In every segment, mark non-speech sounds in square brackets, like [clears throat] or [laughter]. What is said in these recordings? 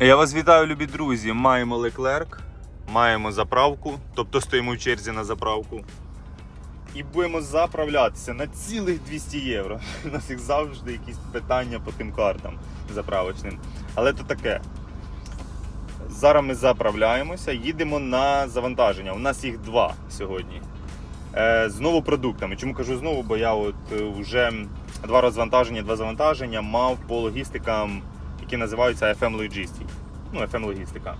Я вас вітаю, любі друзі. Маємо Леклерк, маємо заправку, тобто стоїмо в черзі на заправку. І будемо заправлятися на цілих 200 євро. У нас їх завжди якісь питання по тим картам заправочним. Але то таке. Зараз ми заправляємося, їдемо на завантаження. У нас їх два сьогодні. Е, знову продуктами. Чому кажу знову? Бо я от е, вже два розвантаження, два завантаження мав по логістикам, які називаються FM Logistic. Ну, FM логістика.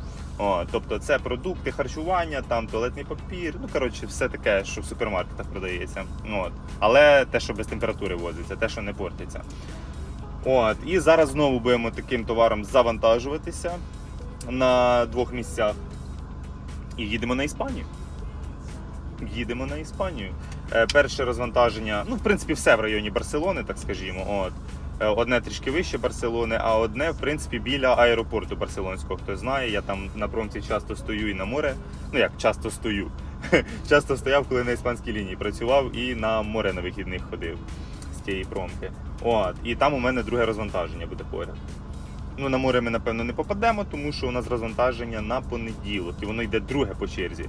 Тобто це продукти харчування, там туалетний папір, ну коротше, все таке, що в супермаркетах продається. От. Але те, що без температури возиться, те, що не портиться. От. І зараз знову будемо таким товаром завантажуватися на двох місцях. І їдемо на Іспанію. Їдемо на Іспанію. Е, перше розвантаження, ну, в принципі, все в районі Барселони, так скажімо. От. Е, Одне трішки вище Барселони, а одне, в принципі, біля аеропорту Барселонського. Хто знає, я там на промці часто стою і на море. Ну як часто стою. [laughs] часто стояв, коли на іспанській лінії працював і на море на вихідних ходив з тієї промки. От. І там у мене друге розвантаження буде поряд. Ну, на море ми, напевно, не попадемо, тому що у нас розвантаження на понеділок, і воно йде друге по черзі.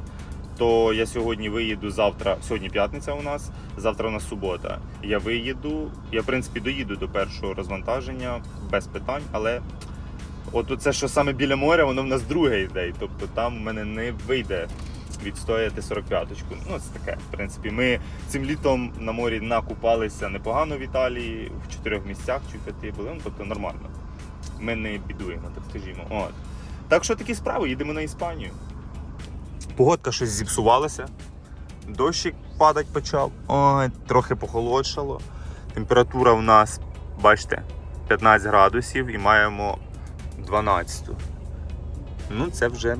То я сьогодні виїду завтра. Сьогодні п'ятниця у нас, завтра у нас субота. Я виїду. Я, в принципі, доїду до першого розвантаження без питань, але от це, що саме біля моря, воно в нас друге йде. Тобто там в мене не вийде відстояти 45-ку. Ну, це таке. В принципі, ми цим літом на морі накупалися непогано в Італії, в чотирьох місцях чи п'яти були, ну, тобто нормально. Ми не бідуємо, так скажімо. От. Так що такі справи, їдемо на Іспанію. Погодка щось зіпсувалася. Дощик падать почав. Ой, трохи похолодшало. Температура в нас, бачите, 15 градусів і маємо 12. Ну, це вже.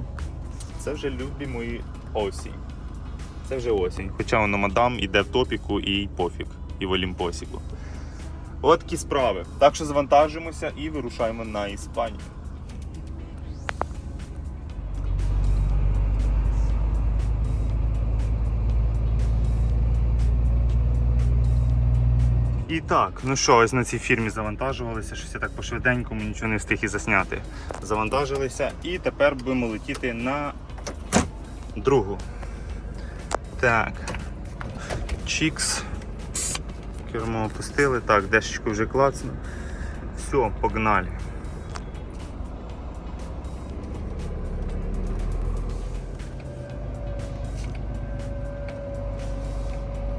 Це вже любі мої осінь. Це вже осінь. Хоча воно мадам іде в топіку і пофіг, і в Олімпосіку. От такі справи. Так що завантажуємося і вирушаємо на Іспанію. І так, ну що, ось на цій фірмі завантажувалися, щось я так по-швиденькому нічого не встиг і засняти. Завантажилися і тепер будемо летіти на другу. Так. Чікс. Кермо опустили. Так, дешечку вже клацно. Все, погнали.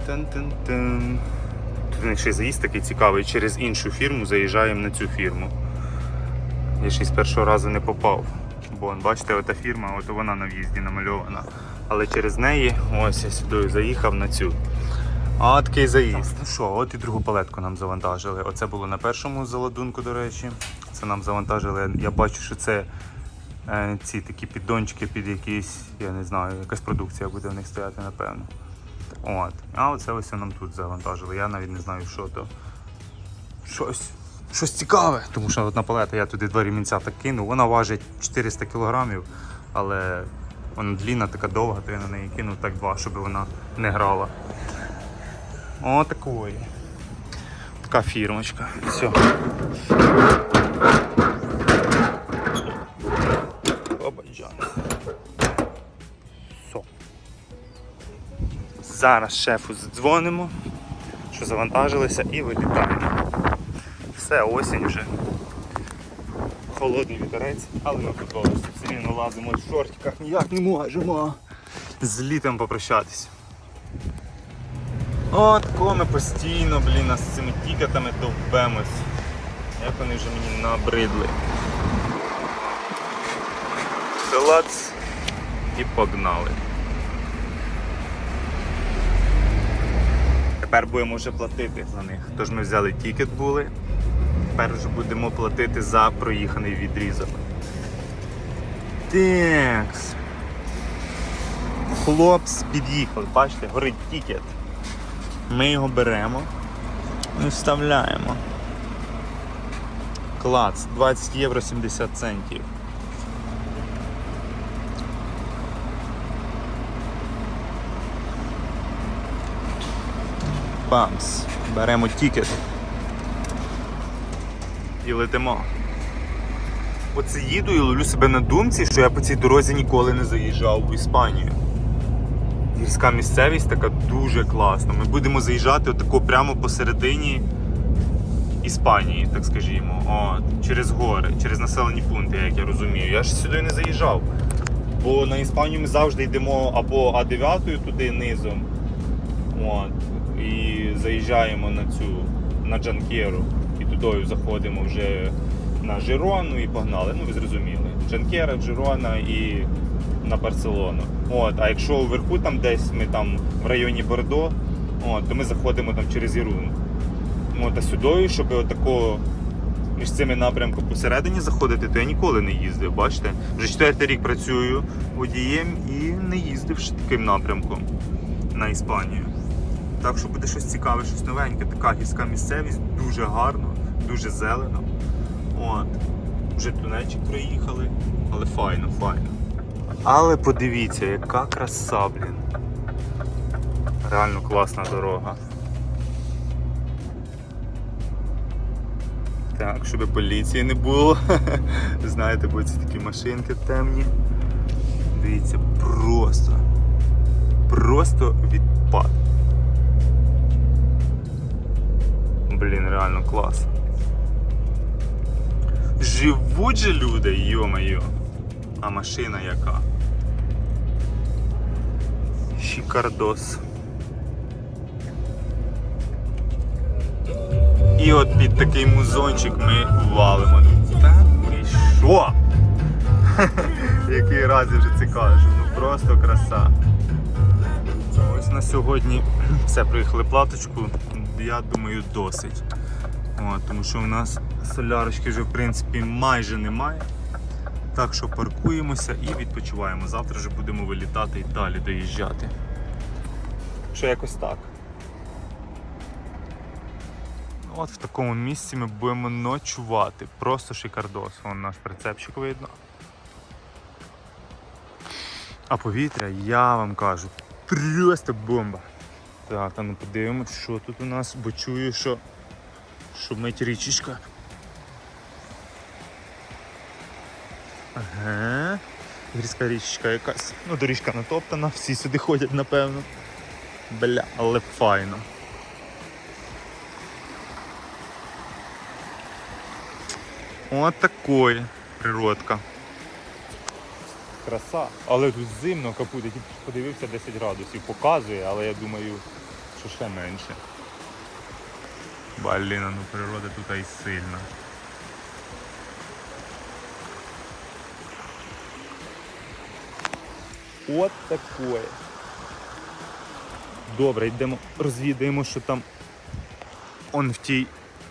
Тен-тен-тен. Них заїзд такий цікавий. Через іншу фірму заїжджаємо на цю фірму. Я ще з першого разу не попав. Бо бачите, ота фірма, от вона на в'їзді намальована. Але через неї ось я сюди заїхав на цю. А такий заїзд. Ну що, от і другу палетку нам завантажили. Оце було на першому заладунку, до речі. Це нам завантажили. Я бачу, що це е, ці такі піддончики під якісь, я не знаю, якась продукція буде в них стояти, напевно. От. А оце ось нам тут завантажили. Я навіть не знаю, що то. Щось. Щось цікаве. Тому що одна палета, я туди два ремінця так кинув. Вона важить 400 кг, але вона длінна, така довга, то я на неї кинув так два, щоб вона не грала. О, такої. Така фірмочка. Все. Зараз шефу дзвонимо, що завантажилися і вилітаємо. Все, осінь вже. Холодний вітерець, але ми футболисті все рівно лазимо в шортиках, ніяк не можемо з літом попрощатись. От кого ми постійно, блін, з цими тікетами довбемось. Як вони вже мені набридли. Клац і погнали. Тепер будемо вже платити за них. Тож ми взяли тікет були. Тепер вже будемо платити за проїханий відрізок. Текс. Хлопці під'їхали, бачите, горить тікет. Ми його беремо і вставляємо. Клац, 20 євро 70 центів. Бамс. Беремо тікет і летимо. оце їду і ловлю себе на думці, що я по цій дорозі ніколи не заїжджав в Іспанію. Гірська місцевість така дуже класна. Ми будемо заїжджати отако прямо посередині Іспанії, так скажімо. От, через гори, через населені пункти, як я розумію. Я ж сюди не заїжджав. Бо на Іспанію ми завжди йдемо або А9 туди низом. От, заїжджаємо на цю на Джанкеру. І туди заходимо вже на Жирону і погнали. Ну ви зрозуміли. Джанкера, Жирона і на Барселону. От, а якщо вверху там десь ми там в районі Бордо, от, то ми заходимо там через Ірун. От, а сюди, щоб отако між цими напрямками посередині заходити, то я ніколи не їздив. Бачите? Вже четвертий рік працюю водієм і не їздив ще таким напрямком на Іспанію. Так що буде щось цікаве, щось новеньке. Така гірська місцевість, дуже гарно, дуже зелено. От. Вже тунельчик проїхали, але файно, файно. Але подивіться, яка краса, блін. Реально класна дорога. Так, щоб поліції не було. [laughs] Знаєте, бо ці такі машинки темні. Дивіться, просто. Просто відпад. Блін, реально клас. Живуть же люди, йо-моє. А машина яка? Шикардос. І от під такий музончик ми валимо. Та ти що? [laughs] Який раз я вже це. Ну просто краса. Ось на сьогодні [clears throat] все, приїхали платочку. Я думаю, досить. От, тому що у нас солярочки вже в принципі майже немає. Так що паркуємося і відпочиваємо. Завтра вже будемо вилітати і далі доїжджати. Що якось так. От в такому місці ми будемо ночувати. Просто шикардос. Вон наш прицепчик видно. А повітря, я вам кажу, просто бомба. Так, а ну подивимось, що тут у нас, бо чую, що шумить річечка. Ага. Гірська річечка якась. Ну, доріжка натоптана, всі сюди ходять, напевно. Бля, але файно. От такої природка. Краса. Але тут зимно капут, я тільки подивився 10 градусів. Показує, але я думаю, що ще менше. Блін, ну природа тут і сильна. От такое. Добре, йдемо, розвідаємо, що там он в тій,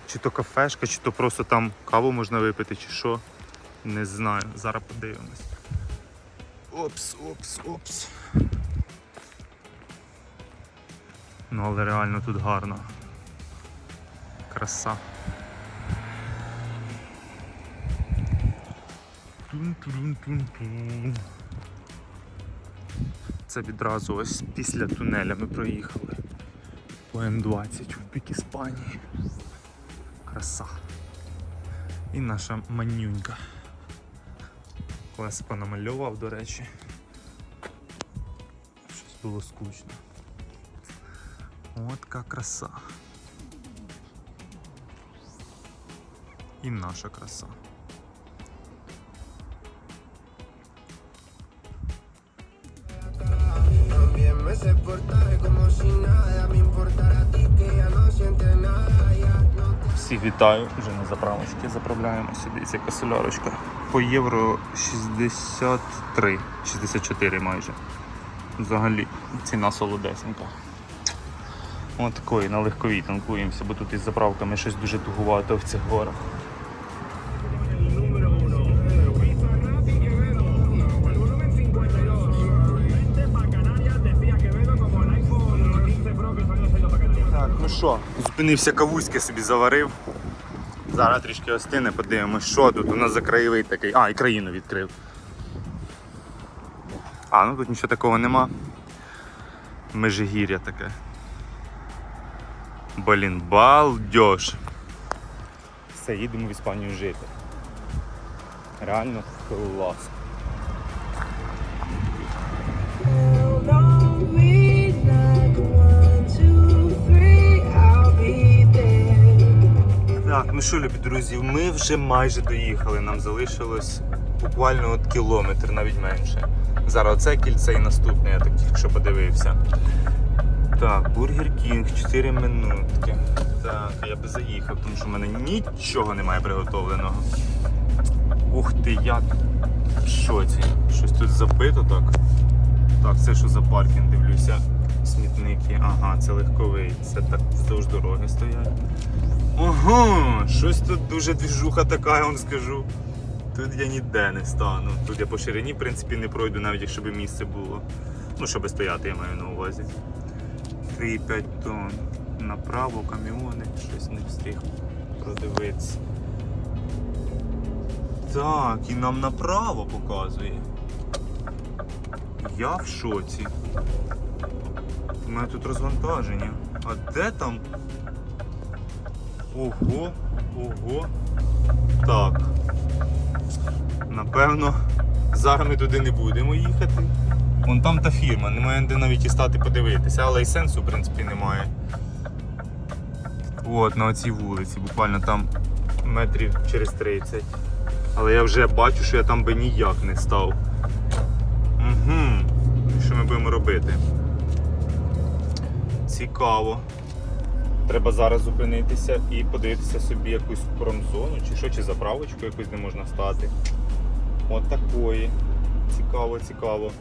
чи то кафешка, чи то просто там каву можна випити, чи що. Не знаю. Зараз подивимось. Опс, опс, опс. Ну але реально тут гарно. Краса. Тун-тун-тун-тун. Це відразу ось після тунеля ми проїхали по М20 в бік Іспанії. Краса. І наша манюнька. Колес понамальовував, до речі. Щось було скучно. От яка краса. І наша краса. Всіх вітаю, вже на заправочки заправляємося. Дивіться, яка солярочка. По євро 63, 64 майже. Взагалі ціна солодесенька. Ось такої на легковій танкуємося, бо тут із заправками щось дуже тугувато в цих горах. Так, ну що, зупинився кавузьке собі заварив. Зараз трішки остине, подивимось, що тут у нас за краєвий такий. А, і країну відкрив. А, ну тут нічого такого нема. Межигір'я таке. Блін, балдеж. Все, їдемо в Іспанію жити. Реально клас. Так, ну що, любі друзі, ми вже майже доїхали. Нам залишилось буквально от кілометр, навіть менше. Зараз оце кільце і наступне, я так тільки що подивився. Так, Бургер Кінг, 4 минутки. Так, я би заїхав, тому що в мене нічого немає приготовленого. Ух ти, як в шоці. Щось тут забито так. Так, це що за паркінг, дивлюся. Смітники. Ага, це легковий. Це так вздовж дороги стоять. Ага, щось тут дуже двіжуха така, я вам скажу. Тут я ніде не стану. Тут я по ширині, в принципі, не пройду, навіть якщо б місце було. Ну, щоб стояти, я маю на увазі. 3,5 тонн. Направо каміони, щось не встиг продивитися. Так, і нам направо показує. Я в шоці. У мене тут розвантаження. А де там Ого, ого. Так. Напевно, зараз ми туди не будемо їхати. Вон там та фірма, немає де навіть і стати подивитися, але і сенсу, в принципі, немає. От, на оцій вулиці, буквально там метрів через 30. Але я вже бачу, що я там би ніяк не став. Угу. Що ми будемо робити? Цікаво. Треба зараз зупинитися і подивитися собі якусь промзону, чи що, чи заправочку якусь де можна стати. От такої. Цікаво, цікаво.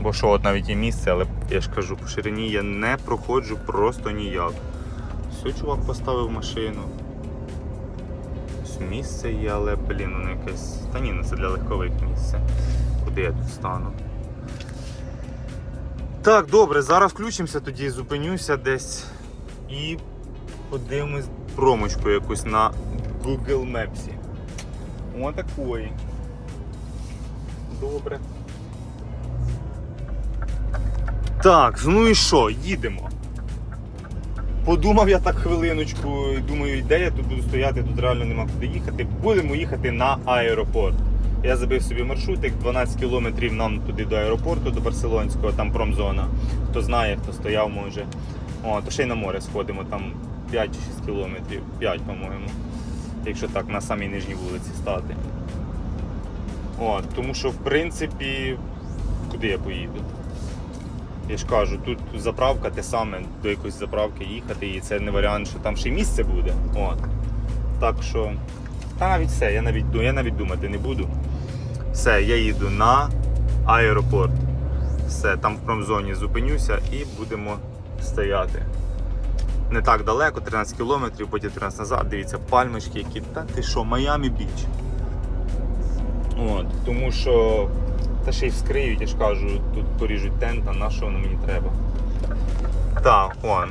Бо що, от навіть є місце, але я ж кажу, по ширині я не проходжу просто ніяк. Все, чувак поставив машину. Ось місце є, але, блін, воно якесь. Та ні, ну це для легкових місце. Куди я тут стану? Так, добре, зараз включимося, тоді зупинюся десь і подивимось промочку якусь на Google Maps. Отакої. Добре. Так, ну і що, їдемо. Подумав я так хвилиночку і думаю, де я тут буду стояти, тут реально нема куди їхати. Будемо їхати на аеропорт. Я забив собі маршрутик, 12 кілометрів нам туди до аеропорту, до Барселонського, там промзона. Хто знає, хто стояв, може. О, то ще й на море сходимо, там 5 чи 6 кілометрів, 5, по-моєму. Якщо так на самій нижній вулиці стати. О, тому що в принципі, куди я поїду? Я ж кажу, тут заправка те саме, до якоїсь заправки їхати, і це не варіант, що там ще місце буде. От. Так що, та навіть все, я навіть, я навіть думати не буду. Все, я їду на аеропорт. Все, там в промзоні зупинюся і будемо стояти. Не так далеко, 13 кілометрів, потім 13 назад. Дивіться, пальмочки, які. Та ти що, Майамі Біч. От, тому що та ще й вскриють, я ж кажу, тут поріжуть тент, а на що воно мені треба. Так, он.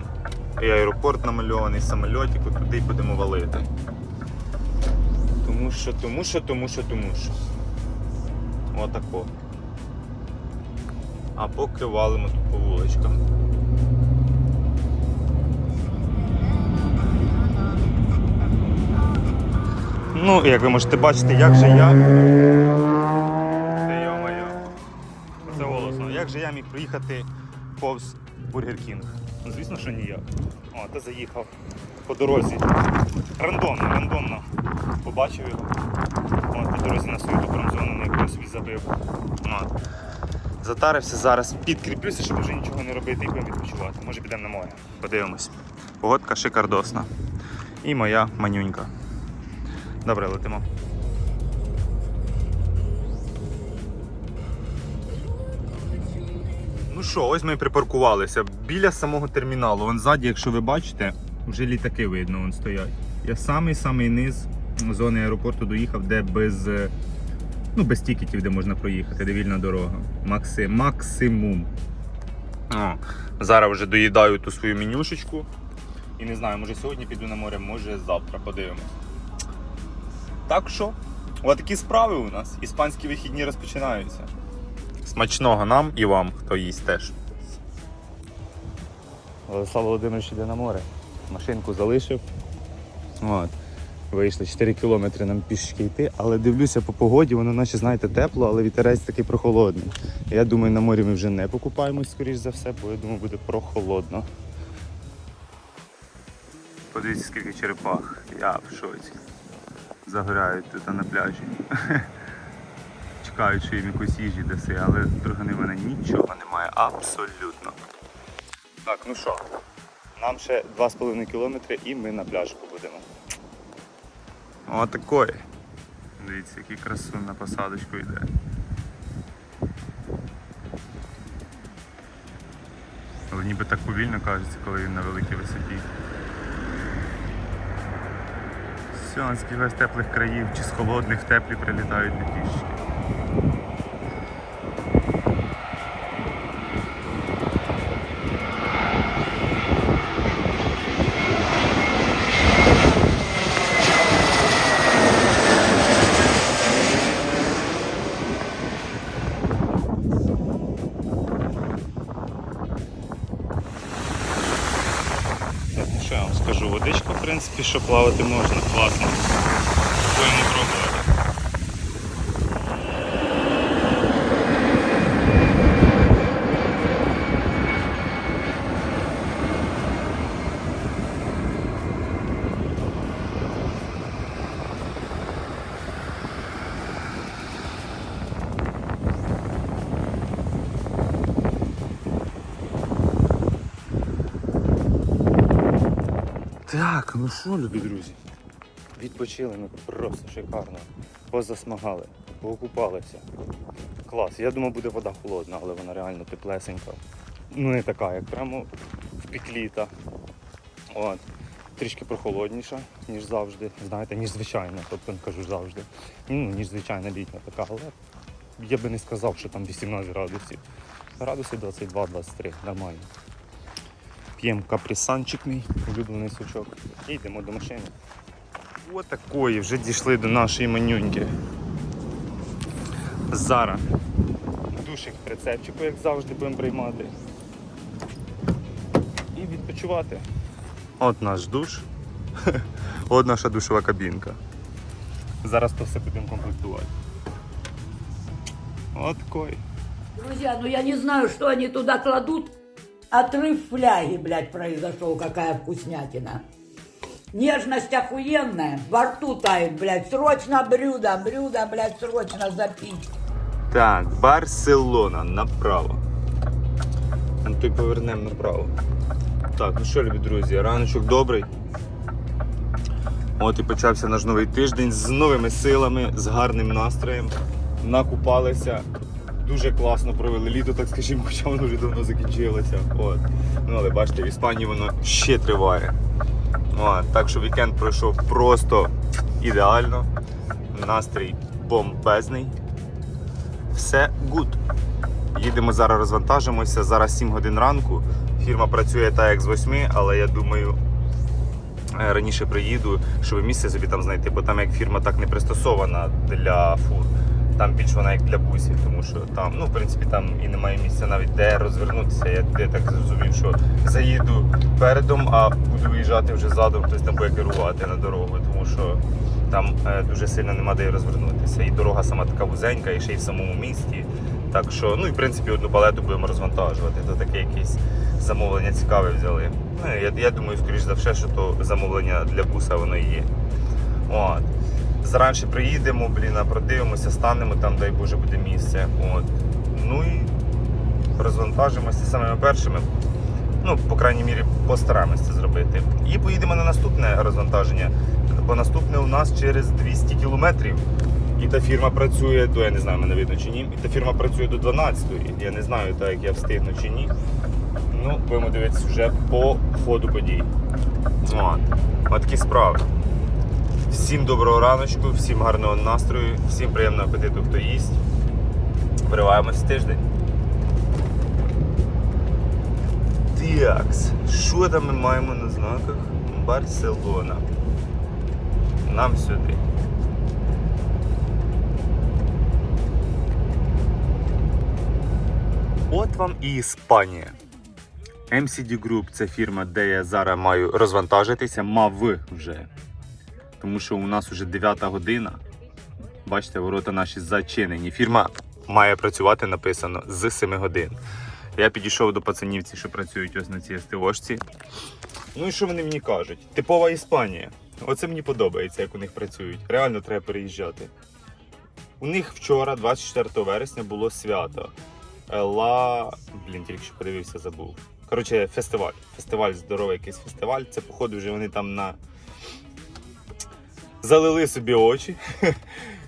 І аеропорт намальований, самольотик, от туди й будемо валити. Тому що, тому що, тому що, тому що. Отако. А поки валимо тут по вуличкам. Ну, як ви можете бачити, як же я. Я міг проїхати повз Бургер Кінг? Ну, звісно, що ніяк. О, та заїхав по дорозі. Рандомно, рандомно. Побачив його. От, по дорозі на свою промзону, на яку я собі забив. От. Затарився зараз, підкріплюся, щоб вже нічого не робити і будемо відпочивати. Може підемо на море. Подивимось. Погодка шикардосна. І моя манюнька. Добре, летимо. Що, ось ми припаркувалися біля самого терміналу. Вон ззаді, якщо ви бачите, вже літаки видно, вон стоять. Я самий-самий низ зони аеропорту доїхав, де без, е, ну, без тікетів, де можна проїхати, де вільна дорога. Макси, максимум. О, зараз вже доїдаю ту свою менюшечку. І не знаю, може сьогодні піду на море, може завтра подивимось. Так що, отакі справи у нас. Іспанські вихідні розпочинаються. Смачного нам і вам, хто їсть теж. Владислав Володимирович іде на море. Машинку залишив. От. Вийшли 4 кілометри нам пішки йти, але дивлюся по погоді, воно наче, знаєте, тепло, але вітерець такий прохолодний. Я думаю, на морі ми вже не покупаємось, скоріш за все, бо я думаю, буде прохолодно. Подивіться, скільки черепах. Я в шоці. Загорають тут на пляжі. [laughs] Чекають, що їм якусь їжі даси, але другани мене нічого немає. Абсолютно. Так, ну що, нам ще 2,5 кілометри і ми на пляжку будемо. Отакої. Дивіться, який красун на посадочку йде. Але ніби так повільно кажеться, коли він на великій висоті. Наскільки з теплих країв чи з холодних теплі прилітають на пішки. Що плавати можна, класно. Будемо пробувати. Так, ну що, любі друзі? Відпочили ми просто шикарно. Позасмагали, поокупалися. Клас. Я думав, буде вода холодна, але вона реально теплесенька. Ну не така, як прямо в пікліта. От. Трішки прохолодніша, ніж завжди. Знаєте, ніж звичайна, тобто не кажу завжди. Ну, ніж звичайна літня така, але я би не сказав, що там 18 градусів. Градуси 22-23, нормально. П'ємо каприсанчик мій, улюблений сучок. І йдемо до машини. Отакої, вже дійшли до нашої манюньки. Зараз душик прицепчику, як завжди, будемо приймати. І відпочивати. От наш душ. [laughs] От наша душова кабінка. Зараз то все будемо комплектувати. От такої. Друзья, ну я не знаю, что они туда кладут. Отрыв фляги, блядь, произошел, какая вкуснятина. Нежность охуенная, во рту тает, блядь. Срочно блюдо, блюдо, блядь, срочно запить. Так, Барселона направо. Антой повернемо направо. Так, ну що, любі друзі, раночок добрий. От і почався наш новий тиждень з новими силами, з гарним настроєм. Накупалися. Дуже класно провели літо, так скажімо, [laughs] хоча воно вже давно закінчилося. От. Ну, але бачите, в Іспанії воно ще триває. От. Так що вікенд пройшов просто ідеально. Настрій бомбезний. Все гуд. Їдемо зараз, розвантажимося. Зараз 7 годин ранку. Фірма працює так, як з 8, але я думаю, е, раніше приїду, щоб місце собі там знайти, бо там як фірма так не пристосована для фур. Там більш вона як для бусів, тому що там, ну, в принципі, там і немає місця навіть де розвернутися. Я, я так зрозумів, що заїду передом, а буду виїжджати вже задом, хтось там буде керувати на дорогу, тому що там е, дуже сильно нема де розвернутися. І дорога сама така вузенька, і ще й в самому місті. Так що, ну і в принципі одну палету будемо розвантажувати. То таке якесь замовлення цікаве взяли. Ну, я, я думаю, скоріш за все, що то замовлення для буса воно і є. От. Заранше приїдемо, блін, продивимося, станемо там, дай Боже, буде місце. От. Ну і розвантажимося самими першими. Ну, по крайній мірі, постараємося це зробити. І поїдемо на наступне розвантаження. Бо наступне у нас через 200 кілометрів. І та фірма працює до, я не знаю, мене видно чи ні. І та фірма працює до 12-ї. Я не знаю, так як я встигну чи ні. Ну, будемо дивитися вже по ходу подій. От. От такі справи. Всім доброго раночку, всім гарного настрою, всім приємного апетиту, хто їсть. Вриваємось в тиждень. Такс, що там ми маємо на знаках? Барселона. Нам сюди. От вам і Іспанія. MCD Group це фірма, де я зараз маю розвантажитися, мав вже. Тому що у нас вже 9 година. Бачите, ворота наші зачинені. Фірма має працювати написано з 7 годин. Я підійшов до пацанівців, що працюють ось на цій СТОшці. Ну і що вони мені кажуть? Типова Іспанія. Оце мені подобається, як у них працюють. Реально треба переїжджати. У них вчора, 24 вересня, було свято. Ла. Блін, тільки що подивився, забув. Коротше, фестиваль. Фестиваль, здоровий якийсь фестиваль. Це, походу, вже вони там на. Залили собі очі. [laughs]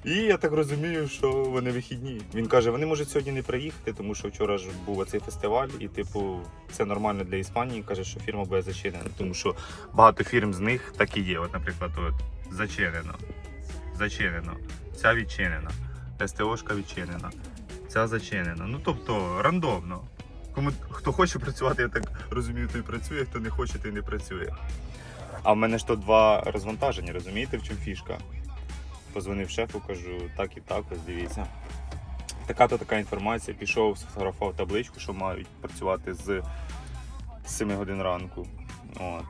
І я так розумію, що вони вихідні. Він каже, вони можуть сьогодні не приїхати, тому що вчора ж був оцей фестиваль, і, типу, це нормально для Іспанії. Каже, що фірма буде зачинена, тому що багато фірм з них так і є. От, наприклад, от, зачинено. Зачинено. Ця відчинена. СТОшка відчинена. Ця зачинена. Ну тобто рандомно. Кому хто хоче працювати, я так розумію, той працює, хто не хоче, той не працює. А в мене ж то два розвантаження, розумієте, в чому фішка? Позвонив шефу, кажу, так і так, ось дивіться. Така то така інформація. Пішов, сфотографував табличку, що мають працювати з 7 годин ранку. От.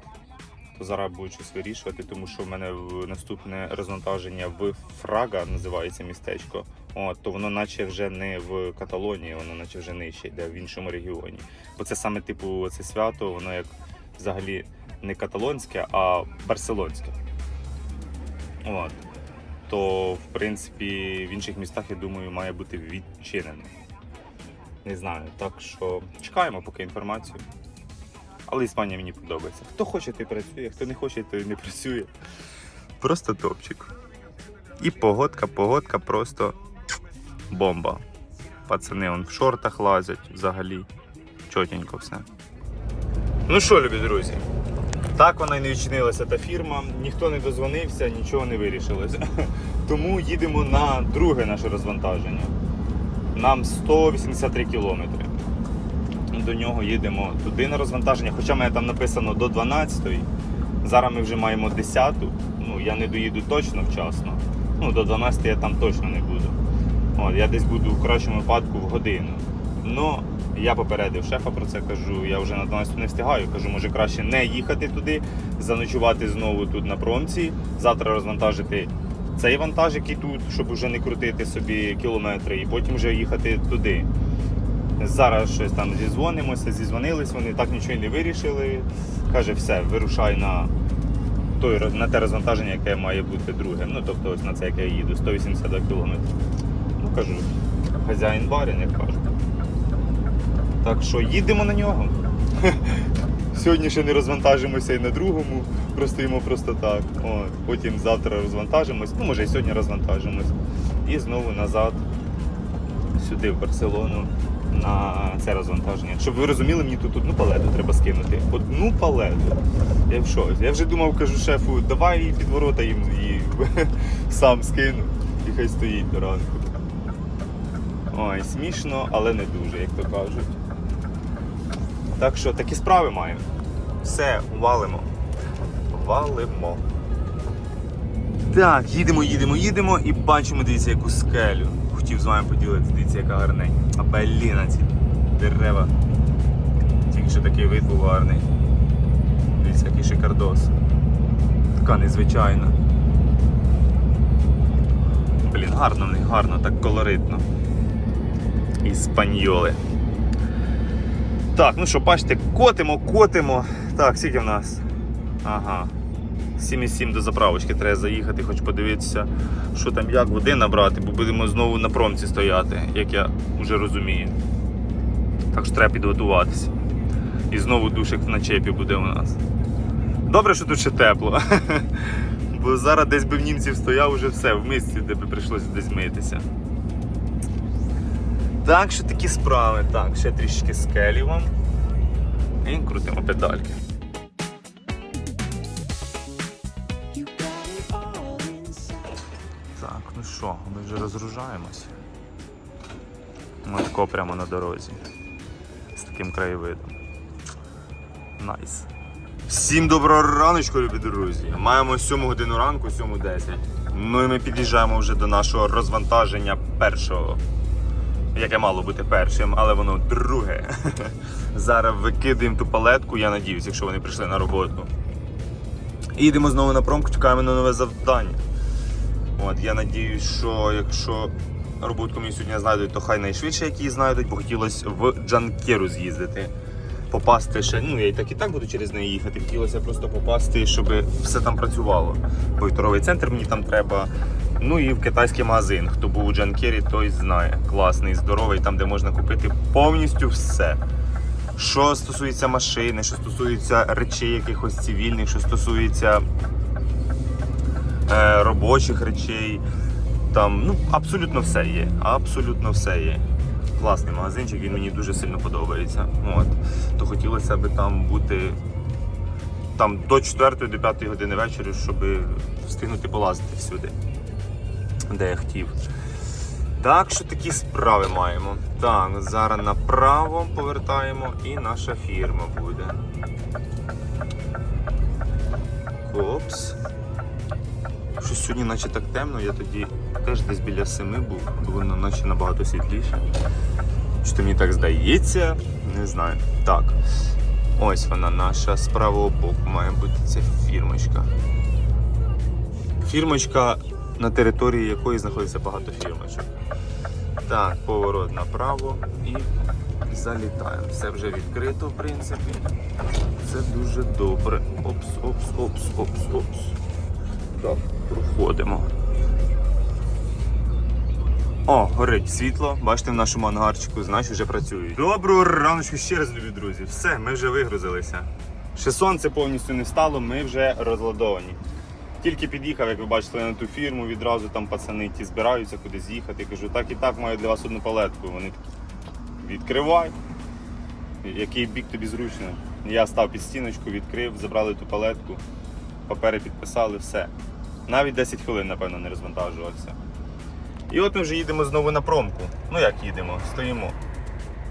То зараз буду щось вирішувати, тому що в мене наступне розвантаження в Фрага називається містечко. От, то воно наче вже не в Каталонії, воно наче вже нижче йде в іншому регіоні. Бо це саме типу це свято, воно як взагалі не каталонське, а барселонське. От. То, в принципі, в інших містах, я думаю, має бути відчинено. Не знаю. Так що чекаємо поки інформацію. Але Іспанія мені подобається. Хто хоче, той працює, хто не хоче, той не працює. Просто топчик. І погодка, погодка просто бомба. Пацани он в шортах лазять взагалі. Чотенько все. Ну що, любі друзі, так вона і не відчинилася та фірма, ніхто не дозвонився, нічого не вирішилося. [laughs] Тому їдемо на друге наше розвантаження. Нам 183 кілометри. До нього їдемо туди на розвантаження, хоча в мене там написано до 12-ї. Зараз ми вже маємо 10-ту. Ну, я не доїду точно вчасно. Ну, до 12 я там точно не буду. От, я десь буду в кращому випадку в годину. Ну, я попередив шефа про це, кажу, я вже на 12 не встигаю. Кажу, може краще не їхати туди, заночувати знову тут на промці, завтра розвантажити цей вантаж, який тут, щоб вже не крутити собі кілометри, і потім вже їхати туди. Зараз щось там зізвонимося, зізвонились, вони так нічого й не вирішили. Каже, все, вирушай на, той, на те розвантаження, яке має бути друге. Ну, тобто ось на це, яке я їду, 182 кілометри. Ну, кажу, хазяїн барин, як кажуть. Так що їдемо на нього. [laughs] Сьогодні ще не розвантажимося і на другому, простоїмо просто так. От. Потім завтра розвантажимось, ну може і сьогодні розвантажимось. І знову назад сюди, в Барселону, на це розвантаження. Щоб ви розуміли, мені тут одну палету треба скинути. Одну палету. Я в. Я вже думав, кажу шефу, давай під ворота їм її [laughs] сам скину. І хай стоїть до ранку. Ой, смішно, але не дуже, як то кажуть. Так що такі справи маємо. Все, валимо. Валимо. Так, їдемо, їдемо, їдемо і бачимо, дивіться, яку скелю. Хотів з вами поділитися, дивіться, яка гарненька. А блін, ці дерева. Тільки що такий вид був гарний. Дивіться, який шикардос. Така незвичайна. Блін, гарно в них, гарно, так колоритно. Іспаньоли. Так, ну що, бачите, котимо, котимо. Так, скільки в нас? Ага. 7,7 до заправочки треба заїхати, хоч подивитися, що там як води набрати, бо будемо знову на промці стояти, як я вже розумію. Так що треба підготуватися. І знову душик в начепі буде у нас. Добре, що тут ще тепло. [laughs] Бо зараз десь би в німців стояв уже все, в місці, де би прийшлося десь митися. Так що такі справи. Так, ще трішки скелі вам. І крутимо педальки. Так, ну що, ми вже розгружаємось. Ми тако прямо на дорозі. З таким краєвидом. Найс. Всім доброго раночку, любі друзі. Маємо 7 годину ранку, 7.10. Ну і ми під'їжджаємо вже до нашого розвантаження першого. Яке мало бути першим, але воно друге. [laughs] Зараз викидаємо ту палетку, я надіюсь, якщо вони прийшли на роботу. І йдемо знову на промку, чекаємо на нове завдання. От, я надіюсь, що якщо роботку мені сьогодні знайдуть, то хай найшвидше як її знайдуть, бо хотілося в Джанкеру з'їздити. Попасти ще, ну я і так і так буду через неї їхати. Хотілося просто попасти, щоб все там працювало. Бо центр мені там треба. Ну і в китайський магазин. Хто був у Джанкері, той знає. Класний, здоровий, там, де можна купити повністю все. Що стосується машини, що стосується речей якихось цивільних, що стосується е, робочих речей. Там ну, абсолютно все є. Абсолютно все є. Класний магазинчик, він мені дуже сильно подобається. От. То хотілося б там бути там до 4-5 години вечора, щоб встигнути полазити всюди, де я хотів. Так що такі справи маємо. Так, зараз направо повертаємо і наша фірма буде. Копс. Щось сьогодні наче так темно, я тоді теж десь біля семи був, було на- наче набагато світліше. Чи то мені так здається, не знаю. Так. Ось вона наша з правого боку має бути ця фірмочка. Фірмочка, на території якої знаходиться багато фірмочок. Так, поворот направо і залітаємо. Все вже відкрито, в принципі. Це дуже добре. Опс, опс, опс, опс, опс. Так, проходимо. О, горить світло. Бачите, в нашому ангарчику, значить вже працюють. Доброго раночку ще раз, любі друзі. Все, ми вже вигрузилися. Ще сонце повністю не встало, ми вже розладовані. Тільки під'їхав, як ви бачили, на ту фірму, відразу там пацани ті збираються кудись їхати. Я кажу, так і так маю для вас одну палетку. Вони такі, відкривай. Який бік тобі зручно. Я став під стіночку, відкрив, забрали ту палетку, папери підписали, все. Навіть 10 хвилин, напевно, не розвантажувався. І от ми вже їдемо знову на промку. Ну як їдемо, стоїмо.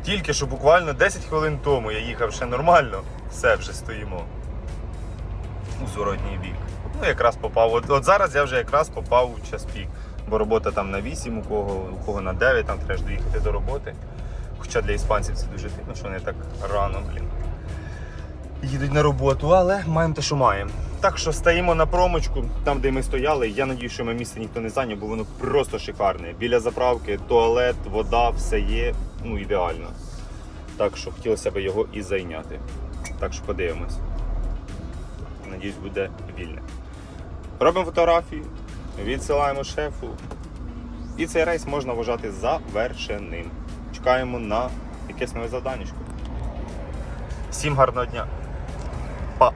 Тільки що буквально 10 хвилин тому я їхав ще нормально, все вже стоїмо. У зворотній бік. Ну, якраз попав. От, от зараз я вже якраз попав у час пік. Бо робота там на 8, у кого, у кого на 9, там треба ж доїхати до роботи. Хоча для іспанців це дуже дивно, що вони так рано, блін. Їдуть на роботу, але маємо те, що маємо. Так що стаємо на промочку, там, де ми стояли. Я надію, що ми місце ніхто не зайняв, бо воно просто шикарне. Біля заправки, туалет, вода, все є. Ну, ідеально. Так що хотілося б його і зайняти. Так що подивимось. Надіюсь, буде вільне. Робимо фотографії, відсилаємо шефу. І цей рейс можна вважати завершеним. Чекаємо на якесь нове завданечко. Всім гарного дня. Па!